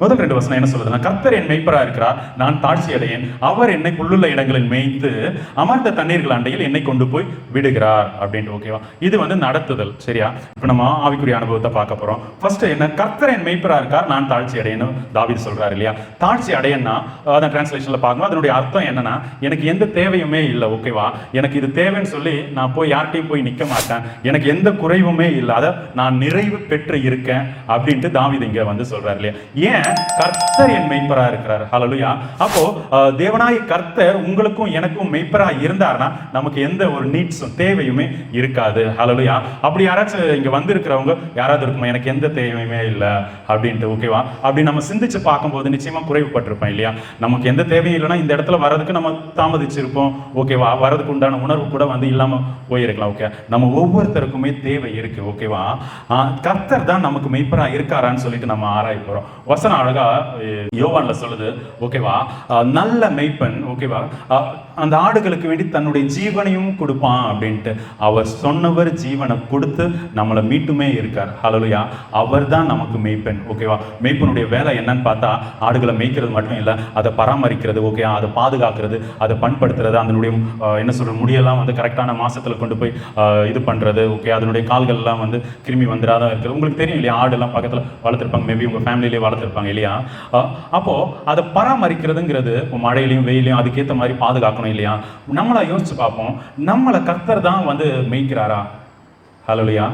முதல் ரெண்டு வசனம் என்ன சொல்லுதுன்னா கர்த்தர் என் மெய்ப்பரா இருக்கிறார் நான் தாழ்ச்சி அடையேன் அவர் என்னை புல்லுள்ள இடங்களில் மேய்த்து அமர்ந்த தண்ணீர்கள் அண்டையில் என்னை கொண்டு போய் விடுகிறார். அப்படின்ட்டு ஓகேவா இது வந்து நடத்துதல் சரியா? இப்போ நம்ம ஆவிக்குரிய அனுபவத்தை பார்க்க போறோம். ஃபர்ஸ்ட் என்ன? கர்த்தர் என் மெய்ப்பரா இருக்கார் நான் தாழ்ச்சி அடையணும் தாவிது சொல்றாரு இல்லையா? தாழ்ச்சி அடையன்னா அதான் டிரான்ஸ்லேஷன்ல பார்க்கணும் அதனுடைய அர்த்தம் என்னன்னா எனக்கு எந்த தேவையுமே இல்லை ஓகேவா எனக்கு இது தேவைன்னு சொல்லி நான் போய் யார்கிட்டையும் போய் நிற்க மாட்டேன். எனக்கு எந்த குறைவுமே இல்லாத நான் நிறைவு பெற்று இருக்கேன். அப்படின்ட்டு தாவிது இங்க வந்து சொல்றாரு இல்லையா? ஏன் கர்த்தர் என் மெய்ப்பராக இருக்கிறார். ஹலலுயா அப்போ தேவனாய் கர்த்தர் உங்களுக்கும் எனக்கும் மெய்ப்பராக இருந்தார்னா நமக்கு எந்த ஒரு நீட்ஸும் தேவையுமே இருக்காது. ஹலலுயா அப்படி யாராச்சும் இங்கே வந்திருக்கிறவங்க யாராவது இருக்குமா? எனக்கு எந்த தேவையுமே இல்லை அப்படின்ட்டு ஓகேவா அப்படி நம்ம சிந்திச்சு பார்க்கும்போது நிச்சயமா குறைவுபட்டிருப்போம் இல்லையா? நமக்கு எந்த தேவையும் இல்லைன்னா இந்த இடத்துல வர்றதுக்கு நம்ம தாமதிச்சிருப்போம் ஓகேவா வர்றதுக்கு உண்டான உணர்வு கூட வந்து இல்லாமல் போயிருக்கலாம் ஓகே நம்ம ஒவ்வொருத்தருக்குமே தேவை இருக்கு ஓகேவா கர்த்தர் தான் நமக்கு மெய்ப்பராக இருக்காரான்னு சொல்லிட்டு நம்ம ஆராய போகிறோம் வசனம் அழகா யோவான்ல சொல்லுது ஓகேவா? நல்ல மெய்ப்பன் ஓகேவா? அந்த ஆடுகளுக்கு வேண்டி தன்னுடைய ஜீவனையும் கொடுப்பான் அப்படின்ட்டு. அவர் சொன்னவர் ஜீவனை கொடுத்து நம்மளை மீட்டுமே இருக்கார். ஹலோயா அவர் தான் நமக்கு மெய்ப்பெண் ஓகேவா மெய்ப்பனுடைய வேலை என்னன்னு பார்த்தா ஆடுகளை மேய்க்கிறது மட்டும் இல்லை அதை பராமரிக்கிறது ஓகே அதை பாதுகாக்கிறது அதை பண்படுத்துறது அதனுடைய என்ன சொல்கிற முடியெல்லாம் வந்து கரெக்டான மாதத்தில் கொண்டு போய் இது பண்ணுறது ஓகே அதனுடைய கால்கள்லாம் வந்து கிருமி வந்துடாத இருக்கிறது உங்களுக்கு தெரியும் இல்லையா? ஆடுலாம் பக்கத்தில் வளர்த்துருப்பாங்க. மேபி உங்கள் ஃபேமிலியிலே வளர்த்துருப்பாங்க இல்லையா? அப்போது அதை பராமரிக்கிறதுங்கிறது மழையிலையும் வெயிலையும் அதுக்கேற்ற மாதிரி பாதுகாக்கணும். இல்லையா? நம்மளா யோசிச்சு பார்ப்போம். நம்மளை கர்த்தர் தான் வந்து மேய்க்கிறாரா? இல்லையா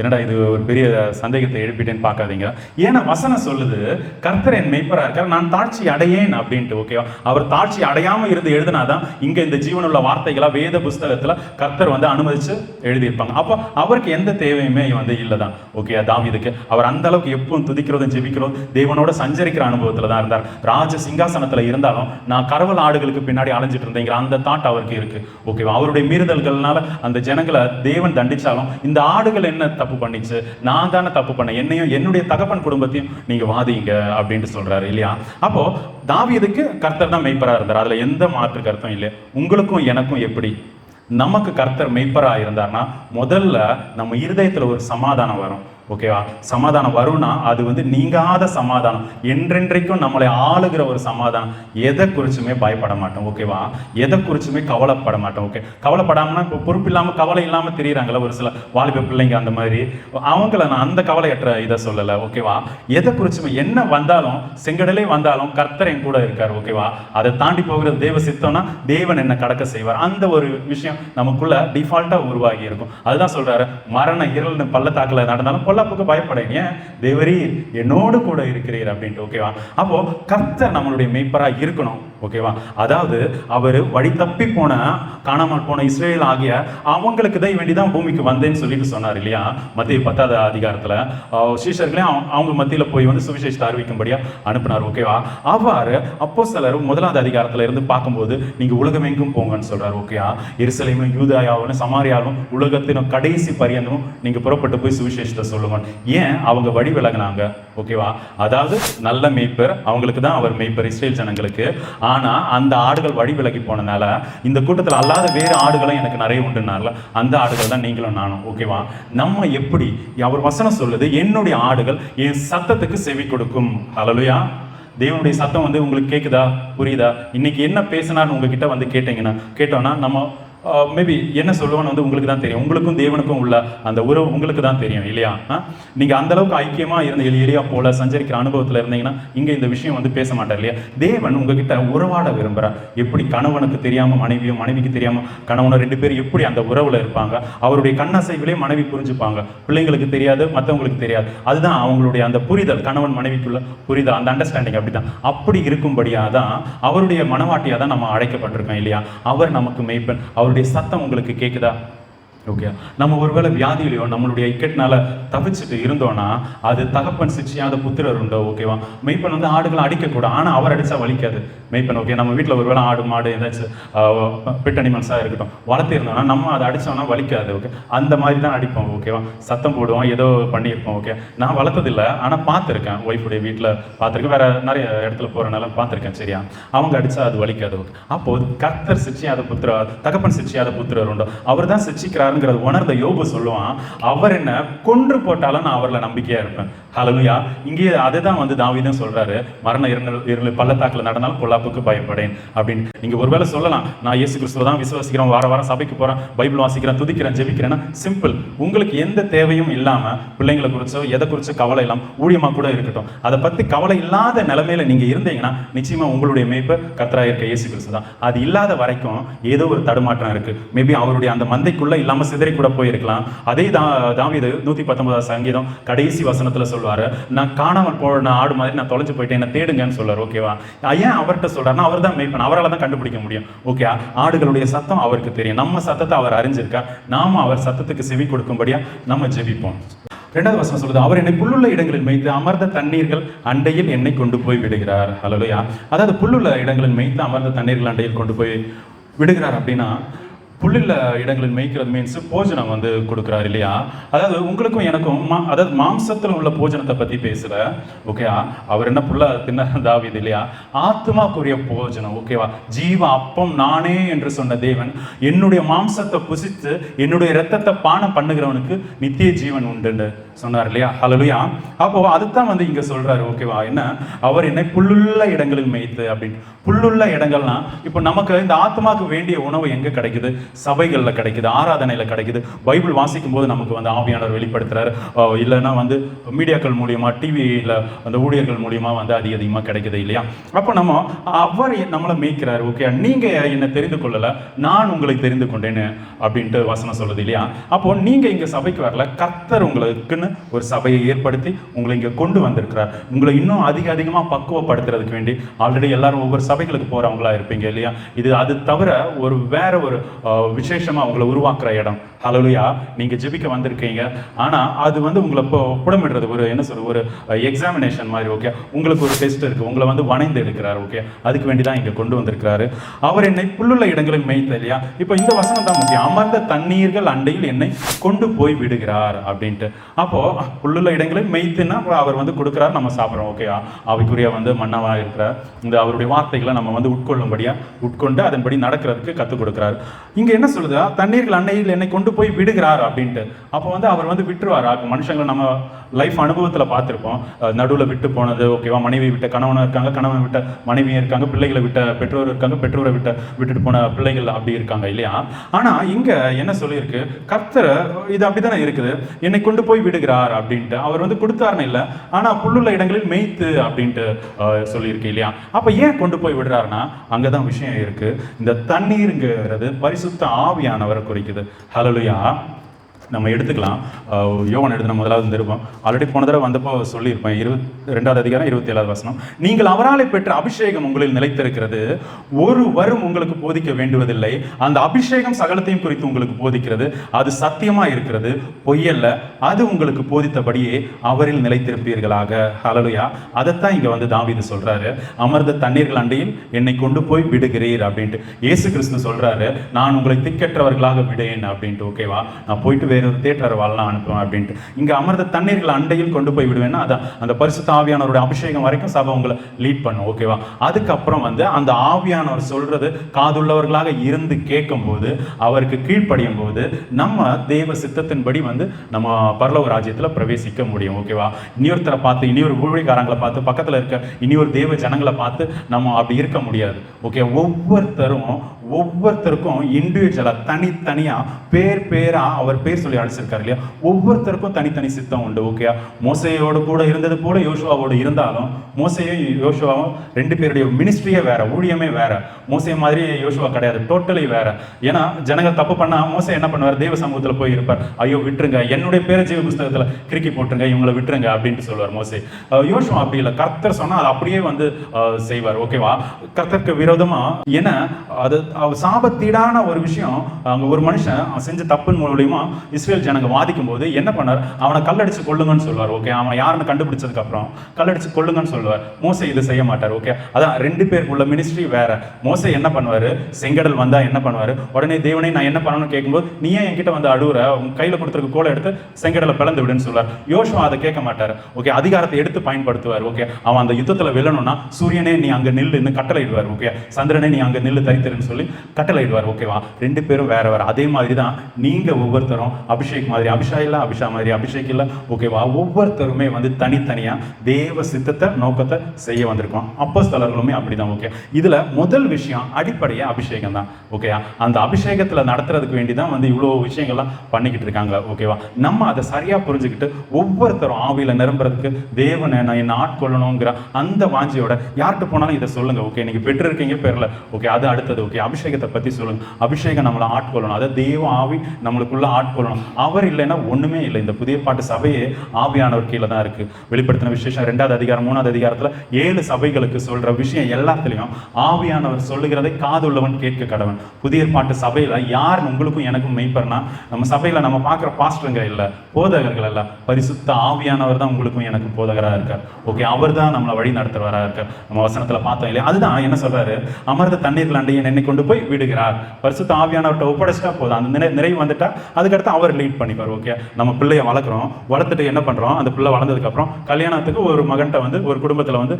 என்னடா இது ஒரு பெரிய சந்தேகத்தை எழுப்பிட்டேன்னு பார்க்காதீங்க. ஏன்னா வசனம் சொல்லுது கர்த்தர் என் மெய்ப்பராக இருக்கார் நான் தாட்சி அடையேன் அப்படின்ட்டு ஓகேவா அவர் தாட்சி அடையாம இருந்து எழுதினாதான் இங்க இந்த ஜீவனுள்ள வார்த்தைகளாக வேத புஸ்தகத்துல கர்த்தர் வந்து அனுமதிச்சு எழுதியிருப்பாங்க. அப்போ அவருக்கு எந்த தேவையுமே வந்து இல்லைதான் ஓகே தாவீதுக்கு அவர் அந்த அளவுக்கு எப்பவும் துதிக்கிறதும் ஜெபிக்கிறதும் தேவனோட சஞ்சரிக்கிற அனுபவத்துல தான் இருந்தார். ராஜ சிங்காசனத்துல இருந்தாலும் நான் கரவல் ஆடுகளுக்கு பின்னாடி அலைஞ்சிட்டு இருந்தேங்கிற அந்த தாட் அவருக்கு இருக்கு ஓகேவா அவருடைய மீறுதல்கள்னால அந்த ஜனங்களை தேவன் தண்டிச்சாலும் இந்த ஆடுகள் என்ன தப்பு பண்ணிச்சு நான் தானே தப்பு பண்ணேன் என்னையும் என்னுடைய தகப்பன் குடும்பத்தையும் நீங்க வாதிங்க அப்படின்ட்டு சொல்றாரு இல்லையா? அப்போ தாவியதுக்கு கர்த்தர் தான் மெய்ப்பரா இருந்தார். அதுல எந்த மாற்று கருத்தும் இல்லை. உங்களுக்கும் எனக்கும் எப்படி? நமக்கு கர்த்தர் மெய்ப்பரா இருந்தார்னா முதல்ல நம்ம இருதயத்துல ஒரு சமாதானம் வரும். ஓகேவா? சமாதானம். வரும்னா அது வந்து நீங்காத சமாதானம். என்றென்றைக்கும் நம்மளை ஆளுகிற ஒரு சமாதானம். எதை குறிச்சுமே பயப்பட மாட்டோம் ஓகேவா? எதை குறிச்சுமே கவலைப்பட மாட்டோம் ஓகே? கவலைப்படாமனா இப்போ பொறுப்பு இல்லாமல் கவலை இல்லாமல் தெரியுறாங்களே ஒரு சில வாலிப பிள்ளைங்க அந்த மாதிரி. அவங்கள நான் அந்த கவலையற்ற இதை சொல்லலை ஓகேவா? எதை குறிச்சுமே என்ன வந்தாலும் செங்கடலே வந்தாலும் கர்த்தர் என் கூட இருக்கார் ஓகேவா? அதை தாண்டி போகிற தேவ சித்தம்னா தேவன் என்ன கடக்க செய்வார். அந்த ஒரு விஷயம் நமக்குள்ள டிஃபால்ட்டாக உருவாகி இருக்கும். அதுதான் சொல்றாரு மரண இருள் பள்ளத்தாக்கில் நடந்தாலும் பொல்லாப்புக்கு பயப்படேன். ஏன்? தேவரீர் என்னோடு கூட இருக்கிறீர் அப்படின்ட்டு ஓகேவா அப்போ கர்த்தர் நம்மளுடைய மெய்ப்பரா இருக்கணும். ஓகேவா அதாவது அவர் வழி தப்பி போன காணாமல் போன இஸ்ரேல் ஆகிய அவங்களுக்கு தான் வேண்டி தான் பூமிக்கு வந்தேன்னு சொல்லிட்டு சொன்னார் இல்லையா? மத்திய பத்தாவது அதிகாரத்தில். ஆஹ் சீஷர்களையும் அவங்க- மத்தியில் போய் வந்து சுவிசேஷத்தை அறிவிக்கும்படியா அனுப்பினார் ஓகேவா அவ்வாறு அப்போ சிலர் முதலாவது அதிகாரத்தில் இருந்து பார்க்கும்போது நீங்கள் உலகமெங்கும் போங்கன்னு சொல்கிறார் ஓகேயா எருசலேமும் யூதாயாவும் சமாரியாவும் உலகத்தினும் கடைசி பரியந்தமும் நீங்கள் புறப்பட்டு போய் சுவிசேஷத்தை சொல்லுங்க ஏன்? அவங்க வழி விலகுனாங்க. ஓகேவா அதாவது நல்ல மெய்ப்பர் அவங்களுக்கு தான் அவர் மெய்ப்பர் இஸ்ரேல் ஜனங்களுக்கு. ஆனால் அந்த ஆடுகள் வழி விலகி போனனால இந்த கூட்டத்தில் அல்லாத வேறு ஆடுகளும் எனக்கு நிறைய உண்டுனால அந்த ஆடுகள் தான் நீங்களும் நானும். ஓகேவா நம்ம எப்படி அவர் வசனம் சொல்லுது என்னுடைய ஆடுகள் என் சத்தத்துக்கு செவி கொடுக்கும். ஹalleluya தேவனுடைய சத்தம் வந்து உங்களுக்கு கேட்குதா புரியுதா? இன்னைக்கு என்ன பேசினான்னு உங்ககிட்ட வந்து கேட்டீங்கன்னா கேட்டோம்னா நம்ம Uh, மேபி என்ன சொல்லுவோன்னு வந்து உங்களுக்கு தான் தெரியும். உங்களுக்கும் தேவனுக்கும் உள்ள அந்த உறவு உங்களுக்கு தான் தெரியும் இல்லையா? நீங்க அந்த அளவுக்கு ஐக்கியமா இருந்த எலி- எலியா போல சஞ்சரிக்கிற அனுபவத்துல இருந்தீங்கன்னா இங்க இந்த விஷயம் வந்து பேச மாட்டார் இல்லையா? தேவன் உங்ககிட்ட உறவாட விரும்புறார். எப்படி கணவனுக்கு தெரியாம மனைவியும் மனைவிக்கு தெரியாம கணவனும் ரெண்டு பேரும் எப்படி அந்த உறவுல இருப்பாங்க? அவருடைய கண்ணசைவிலே மனைவி புரிஞ்சுப்பாங்க. பிள்ளைங்களுக்கு தெரியாது மற்றவங்களுக்கு தெரியாது. அதுதான் அவங்களுடைய அந்த புரிதல் கணவன் மனைவிக்குள்ள புரிதல் அந்த அண்டர்ஸ்டாண்டிங் அப்படிதான் அப்படி இருக்கும்படியா தான் அவருடைய மனவாட்டியா தான் நம்ம அழைக்கப்பட்டிருக்கோம் இல்லையா? அவர் நமக்கு மெய்ப்பன் அவருடைய சத்தம் உங்களுக்கு கேட்குதா ஓகே நம்ம ஒருவேளை வியாதியிலையோ நம்மளுடைய இக்கெட்னால தவிச்சிட்டு இருந்தோம்னா அது தகப்பன் சிச்சியாத புத்திரர் உண்டோ ஓகேவா மெய்ப்பன் வந்து ஆடுகளை அடிக்கக்கூடாது ஆனால் அவர் அடிச்சா வலிக்காது. மெய்ப்பன் ஓகே நம்ம வீட்டில் ஒருவேளை ஆடு மாடு ஏதாச்சும் பெட் அனிமல்ஸாக இருக்கட்டும் வளர்த்திருந்தோம்னா நம்ம அதை அடிச்சோம்னா வலிக்காது ஓகே அந்த மாதிரி தான் அடிப்போம் ஓகேவா சத்தம் போடுவோம் ஏதோ பண்ணியிருப்போம் ஓகே நான் வளர்த்ததில்லை ஆனால் பார்த்துருக்கேன். ஒய்ஃபுடைய வீட்டில் பார்த்துருக்கேன். வேற நிறைய இடத்துல போகிறனால பார்த்துருக்கேன் சரியா? அவங்க அடிச்சா அது வலிக்காது ஓகே அப்போது கர்த்தர் சிச்சியாத புத்திரர் தகப்பன் சிச்சியாத புத்திரர் உண்டோ அவர் தான் சிச்சிக்கிறார் இருக்கிறாருங்கிறத உணர்ந்த யோபு சொல்லுவான் அவர் என்ன கொன்று போட்டாலும் நான் அவரில் நம்பிக்கையாக இருப்பேன். ஹalleluya இங்கே அதை தான் வந்து தாவீதும் சொல்கிறாரு மரண இருள் இருள் பள்ளத்தாக்கில் நடந்தாலும் பொல்லாப்புக்கு பயப்படேன் அப்படின்னு. நீங்கள் ஒருவேளை சொல்லலாம் நான் இயேசு கிறிஸ்துவ தான் விசுவாசிக்கிறேன் வார வாரம் சபைக்கு போகிறேன் பைபிள் வாசிக்கிறேன் துதிக்கிறேன் ஜெபிக்கிறேன்னா சிம்பிள் உங்களுக்கு எந்த தேவையும் இல்லாமல் பிள்ளைங்களை குறிச்சோ எதை குறிச்சோ கவலை இல்லாமல் ஊழியமாக கூட இருக்கட்டும். அதை பற்றி கவலை இல்லாத நிலைமையில நீங்கள் இருந்தீங்கன்னா நிச்சயமாக உங்களுடைய மேய்ப்பு கத்தராக இருக்க இயேசு கிறிஸ்து தான். அது இல்லாத வரைக்கும் ஏதோ ஒரு தடுமாற்றம் இருக்குது மேபி அவருடைய அந்த மந்தைக்குள்ளே இல்லாமல் நம்ம சிதறி கூட போயிருக்கலாம். அதே தா தாவீது நூத்தி பத்தொன்பதாம் சங்கீதம் கடைசி வசனத்துல சொல்வாரு நான் காணாமல் போன ஆடு மாதிரி நான் தொலைஞ்சு போயிட்டேன் என்ன தேடுங்கன்னு சொல்லுவார் ஓகேவா ஏன் அவர்கிட்ட சொல்றாருன்னா அவர் தான் மேய்ப்பன் அவரால் தான் கண்டுபிடிக்க முடியும். ஓகே ஆடுகளுடைய சத்தம் அவருக்கு தெரியும். நம்ம சத்தத்தை அவர் அறிஞ்சிருக்கா நாம அவர் சத்தத்துக்கு செவி கொடுக்கும்படியா நம்ம ஜெபிப்போம். ரெண்டாவது வசனம் சொல்லுது அவர் என்னை புல்லுள்ள இடங்களில் மேய்த்து அமர்ந்த தண்ணீர்கள் அண்டையில் என்னை கொண்டு போய் விடுகிறார். ஹலோயா அதாவது புல்லுள்ள இடங்களில் மேய்த்து அமர்ந்த தண்ணீர்கள் அண்டையில் கொண்டு போய் விடுகிறார் அப்படின்னா புல்லுள்ள இடங்களில் மேய்க்கிறது மீன்ஸ் போஜனம் வந்து கொடுக்குறாரு இல்லையா? அதாவது உங்களுக்கும் எனக்கும் மா அதாவது மாம்சத்தில் உள்ள போஜனத்தை பற்றி பேசல ஓகேவா அவர் என்ன புள்ள தின்ன தாவிது இல்லையா? ஆத்மாக்குரிய போஜனம் ஓகேவா ஜீவ அப்பம் நானே என்று சொன்ன தேவன் என்னுடைய மாம்சத்தை புசித்து என்னுடைய ரத்தத்தை பானம் பண்ணுகிறவனுக்கு நித்திய ஜீவன் உண்டுன்னு சொன்னார் இல்லையா? ஹலலுயா அப்போ அதுதான் வந்து இங்கே சொல்கிறாரு ஓகேவா என்ன? அவர் என்னை புல்லுள்ள இடங்களில் மேய்த்து அப்படின்னு. புல்லுள்ள இடங்கள்னா இப்போ நமக்கு இந்த ஆத்மாக்கு வேண்டிய உணவு எங்கே கிடைக்குது? சபைகளில் கிடைக்குது ஆராதனையில் கிடைக்குது. பைபிள் வாசிக்கும் போது நமக்கு வந்து ஆவியானவர் வெளிப்படுத்துறாரு. இல்லைன்னா வந்து மீடியாக்கள் மூலியமாக டிவியில் அந்த ஊழியர்கள் மூலியமாக வந்து அதிக அதிகமாக கிடைக்குது இல்லையா? அப்போ நம்ம அவர் நம்மளை மேய்க்கிறாரு ஓகே நீங்கள் என்னை தெரிந்து கொள்ளலை நான் உங்களை தெரிந்து கொண்டேன்னு அப்படின்ட்டு வசனம் சொல்லுது இல்லையா? அப்போ நீங்கள் இங்கே சபைக்கு வரல கர்த்தர் உங்களுக்குன்னு ஒரு சபையை ஏற்படுத்தி உங்களை இங்க கொண்டு வந்திருக்கிறார். உங்களை இன்னும் அதிக அதிகமா பக்குவப்படுத்துறதுக்கு வேண்டி ஆல்ரெடி எல்லாரும் ஒவ்வொரு சபைகளுக்கு போறவங்களா இருப்பீங்க இல்லையா? இது அது தவிர ஒரு வேற ஒரு விசேஷமாக விசேஷமா உங்களை உருவாக்குற இடம். ஹலோலியா நீங்க ஜெபிக்க வந்திருக்கீங்க. ஆனா அது வந்து உங்களை இப்போ புடமிடுறது ஒரு என்ன சொல்ற ஒரு எக்ஸாமினேஷன் மாதிரி ஓகே உங்களுக்கு ஒரு டெஸ்ட் இருக்கு. உங்களை வந்து வணைந்து எடுக்கிறார் ஓகே அதுக்கு வேண்டி தான் இங்க கொண்டு வந்திருக்கிறாரு. அவர் என்னை புல்லுள்ள இடங்களில் மேய்த்த இல்லையா? இப்போ இந்த வசனம் தான் முக்கியம். அமர்ந்த தண்ணீர்கள் அண்டையில் என்னை கொண்டு போய் விடுகிறார் அப்படின்ட்டு. அப்போ அப்போது புல்லுள்ள இடங்களில் மெய்த்துன்னா அவர் வந்து கொடுக்குறார் நம்ம சாப்பிட்றோம். ஓகேயா அவைக்குரிய வந்து மன்னவாக இருக்கிறார் இந்த அவருடைய வார்த்தைகளை நம்ம வந்து உட்கொள்ளும்படியாக உட்கொண்டு அதன்படி நடக்கிறதுக்கு கற்றுக் கொடுக்குறாரு. இங்கே என்ன சொல்லுதா தண்ணீர்கள் அன்னையில் என்னை கொண்டு போய் விடுகிறார் அப்படின்ட்டு. அப்போ வந்து அவர் வந்து விட்டுருவார்? மனுஷங்களை நம்ம லைஃப் அனுபவத்தில் பார்த்துருப்போம். நடுவில் விட்டு போனது ஓகேவா மனைவி விட்ட கணவனாக இருக்காங்க கணவன் விட்ட மனைவியும் இருக்காங்க பிள்ளைகளை விட்ட பெற்றோர் இருக்காங்க பெற்றோரை விட்ட விட்டுட்டு போன பிள்ளைகள் அப்படி இருக்காங்க இல்லையா? ஆனால் இங்கே என்ன சொல்லியிருக்கு? கர்த்தரை இது அப்படித்தானே இருக்குது? என்னை கொண்டு போய் விடுகிறார் அப்படின்ட்டு. அவர் வந்து கொடுத்தாருன்னு இல்லை ஆனால் புல்லுள்ள இடங்களில் மேய்த்து அப்படின்ட்டு சொல்லியிருக்கு இல்லையா? அப்போ ஏன் கொண்டு போய் விடுறாருன்னா அங்கே தான் விஷயம் இருக்குது இந்த தண்ணீருங்கிறது பரிசுத்த ஆவியானவரை குறிக்குது. ஹலலுயா நம்ம எடுத்துக்கலாம். யோகன் யோவான் எழுதின முதலாவது நிருபம் ஆல்ரெடி போன தடவை வந்தப்போ சொல்லியிருப்பேன். இருபத் ரெண்டாவது அதிகாரம் இருபத்தி ஏழாவது வசனம். நீங்கள் அவரால் பெற்ற அபிஷேகம் உங்களில் நிலைத்திருக்கிறது. ஒரு வரும் உங்களுக்கு போதிக்க வேண்டுவதில்லை. அந்த அபிஷேகம் சகலத்தையும் குறித்து உங்களுக்கு போதிக்கிறது. அது சத்தியமா இருக்கிறது. பொய்யல்ல. அது உங்களுக்கு போதித்தபடியே அவரில் நிலைத்திருப்பீர்களாக. ஹலலுயா அதைத்தான் இங்க வந்து தாவிது சொல்றாரு. அமர்ந்த தண்ணீர்கள் அண்டையில் என்னை கொண்டு போய் விடுகிறீர் அப்படின்ட்டு. இயேசு கிறிஸ்து சொல்றாரு நான் உங்களை திக்கற்றவர்களாக விடேன் அப்படின்ட்டு. ஓகேவா நான் போயிட்டு வேற தேட்டர் வாழலாம் அனுப்புவேன் அப்படின்ட்டு. இங்க அமர்ந்த தண்ணீர்கள் அண்டையில் கொண்டு போய் விடுவேன்னா அதான் அந்த பரிசு ஆவியானவருடைய அபிஷேகம் வரைக்கும் சபை உங்களை லீட் பண்ணும் ஓகேவா அதுக்கப்புறம் வந்து அந்த ஆவியானவர் சொல்றது காதுள்ளவர்களாக இருந்து கேட்கும்போது அவருக்கு கீழ்ப்படியும் போது நம்ம தேவ சித்தத்தின்படி வந்து நம்ம பரலோக ராஜ்யத்துல பிரவேசிக்க முடியும் ஓகேவா இனியொருத்தரை பார்த்து இனியொரு ஊழியக்காரங்களை பார்த்து பக்கத்துல இருக்க இனியொரு தேவ ஜனங்களை பார்த்து நம்ம அப்படி இருக்க முடியாது ஓகே ஒவ்வொருத்தரும் ஒவ்வொருத்தருக்கும் இண்டிவிஜுவலாக தனித்தனியாக பேர் பேராக அவர் பேர் சொல்லி அழைச்சிருக்காரு இல்லையா? ஒவ்வொருத்தருக்கும் தனித்தனி சித்தம் உண்டு ஓகேயா மோசையோட கூட இருந்தது போல யோசுவாவோடு இருந்தாலும் மோசையும் யோசுவாவும் ரெண்டு பேருடைய மினிஸ்ட்ரியே வேற ஊழியமே வேற. மோசை மாதிரி யோசுவா கிடையாது டோட்டலி வேற. ஏன்னா ஜனங்க தப்பு பண்ணால் மோசை என்ன பண்ணுவார்? தேவ சமூகத்தில் போய் இருப்பார். ஐயோ விட்டுருங்க என்னுடைய பேரை ஜீவ புஸ்தகத்தில் கிறுக்கி போட்டுருங்க இவங்களை விட்டுருங்க அப்படின்ட்டு சொல்லுவார் மோசை. யோசுவா அப்படி இல்லை. கர்த்தர் சொன்னால் அது அப்படியே வந்து செய்வார் ஓகேவா கர்த்தருக்கு விரோதமாக ஏன்னா அது சாபத்தீடான ஒரு விஷயம் அங்கே ஒரு மனுஷன் அவன் செஞ்ச தப்பின் மூலியமா இஸ்ரேல் ஜனங்க வாதிக்கும் போது என்ன பண்ணார்? அவனை கல்லடிச்சு கொள்ளுங்கன்னு சொல்லுவார் ஓகே அவன் யாருன்னு கண்டுபிடிச்சதுக்கு அப்புறம் கல்லடிச்சு கொள்ளுங்கன்னு சொல்லுவார். மோசை இதை செய்ய மாட்டார் ஓகே அதான் ரெண்டு பேருக்குள்ள மினிஸ்ட்ரி வேற. மோசை என்ன பண்ணுவார்? செங்கடல் வந்தால் என்ன பண்ணுவார்? உடனே தேவனே நான் என்ன பண்ணணும்னு கேட்கும்போது நீ ஏன் என்கிட்ட வந்து அழுவுற? உன் கையில் கொடுத்துருக்க கோலை எடுத்து செங்கடலை பிளந்து விடுன்னு சொல்லுவார். யோசுவா அதை கேட்க மாட்டார் ஓகே அதிகாரத்தை எடுத்து பயன்படுத்துவார் ஓகே அவன் அந்த யுத்தத்தில் வெல்லணும்னா சூரியனே நீ அங்கே நில்லுன்னு கட்டளை இடுவார் ஓகே சந்திரனே நீ அங்கே நில்லு தரித்திருன்னு சொல்லி கட்டளையிடுவார் ஓகேவா? ரெண்டு பேரும் வேற வேற. அதே மாதிரி தான் நீங்க ஒவ்வொருத்தரும் அபிஷேக் மாதிரி அபிஷா இல்ல அபிஷா மாதிரி அபிஷேக் இல்ல ஓகேவா? ஒவ்வொருத்தருமே வந்து தனித்தனியா தேவ சித்தத்தை நோக்கத்தை செய்ய வந்திருக்கோம். அப்போஸ்தலர்களுமே அப்படிதான் ஓகே. இதுல முதல் விஷயம் அடிப்படையா அபிஷேகம் தான் ஓகேயா? அந்த அபிஷேகத்துல நடத்துறதுக்கு வேண்டி தான் வந்து இவ்வளோ விஷயங்கள்லாம் பண்ணிக்கிட்டு இருக்காங்க ஓகேவா? நம்ம அதை சரியா புரிஞ்சுக்கிட்டு ஒவ்வொருத்தரும் ஆவியில நிரம்புறதுக்கு தேவனை நான் என்ன ஆட்கொள்ளணுங்கிற அந்த வாஞ்சியோட யார்கிட்ட போனாலும் இதை சொல்லுங்க ஓகே? நீங்க பெற்றிருக்கீங்க பேர்ல ஓகே? அது அடுத்தது ஓகே? அபிஷேகத்தை பற்றி சொல்லுங்க அபிஷேகம் நம்மளை ஆட்கொள்ளணும். அதை தெய்வம் ஆவி நம்மளுக்குள்ளே ஆட்கொள்ளணும். அவர் இல்லைன்னா ஒண்ணுமே இல்லை. இந்த புதிய பாட்டு சபையே ஆவியானவர் கீழே தான் இருக்கு. வெளிப்படுத்தின விசேஷம் ரெண்டாவது அதிகாரம் மூணாவது அதிகாரத்துல ஏழு சபைகளுக்கு சொல்ற விஷயம் எல்லாத்துலயும் ஆவியானவர் சொல்லுகிறதை காதுள்ளவன் கேட்க கடவன். புதிய பாட்டு சபையில யார் உங்களுக்கும் எனக்கும் மெய்ப்பர்னா நம்ம சபையில நம்ம பார்க்குற பாஸ்டருங்க இல்ல போதகர்கள் அல்ல பரிசுத்த ஆவியானவர் தான் உங்களுக்கும் எனக்கும் போதகரா இருக்கார். ஓகே அவர் தான் நம்மளை வழி நடத்துறவரா இருக்கார். நம்ம வசனத்துல பார்த்தோம் இல்லையா? அதுதான் என்ன சொல்றாரு? அமர்ந்த தண்ணீர் அண்டையை என்னை கொண்டு போய் விடுகிறார். பரிசுத்த ஆவியானவர்கிட்ட ஒப்படைச்சிட்டா போதும். அந்த நிறை நிறைவு வந்துட்டா அதுக்கடுத்து அவர் லீட் பண்ணிப்பார் ஓகே நம்ம பிள்ளைய வளர்க்குறோம். வளர்த்துட்டு என்ன பண்ணுறோம் அந்த பிள்ளை வளர்ந்ததுக்கப்புறம் கல்யாணத்துக்கு ஒரு மகன்கிட்ட வந்து ஒரு குடும்பத்தில் வந்து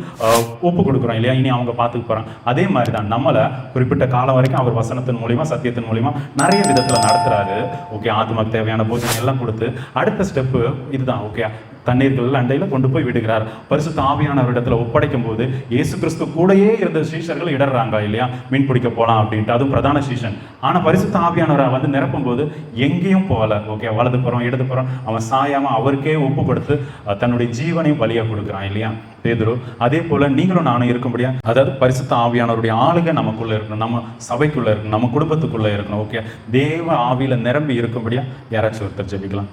ஒப்பு கொடுக்குறோம் இல்லையா? இனி அவங்க பார்த்துக்க போகிறான் அதே மாதிரி தான் நம்மளை குறிப்பிட்ட காலம் வரைக்கும் அவர் வசனத்தின் மூலிமா சத்தியத்தின் மூலிமா நிறைய விதத்தில் நடத்துகிறாரு ஓகே ஆத்மாக்கு தேவையான போஜனை எல்லாம் கொடுத்து அடுத்த ஸ்டெப்பு இதுதான் ஓகே தண்ணீர்கள் அண்டையில் கொண்டு போய் விடுகிறார். பரிசுத்த தாவியானவரிடத்தில் ஒப்படைக்கும் போது இயேசு கிறிஸ்து கூடயே இருந்த சீஷர்கள் இடறாங்க இல்லையா? மீன் பிடிக்க போகலாம் அப்படின்ட்டு. அதுவும் பிரதான சீஷன். ஆனால் பரிசுத்த தாவியானவரை வந்து நிரப்பும் போது எங்கேயும் போகல. ஓகே வலது புறம் இடது புறம். அவன் சாயாம அவருக்கே ஒப்பு கொடுத்து தன்னுடைய ஜீவனையும் பலியாக கொடுக்குறான் இல்லையா? பேதுரு அதே போல நீங்களும் நானும் இருக்கும்படியா? அதாவது பரிசுத்த ஆவியானவருடைய ஆளுகை நமக்குள்ள இருக்கணும். நம்ம சபைக்குள்ள இருக்கணும். நம்ம குடும்பத்துக்குள்ள இருக்கணும். ஓகே தேவ ஆவியில நிரம்பி இருக்கும்படியா? யாராச்சும் ஒருத்தர் ஜெபிக்கலாம்.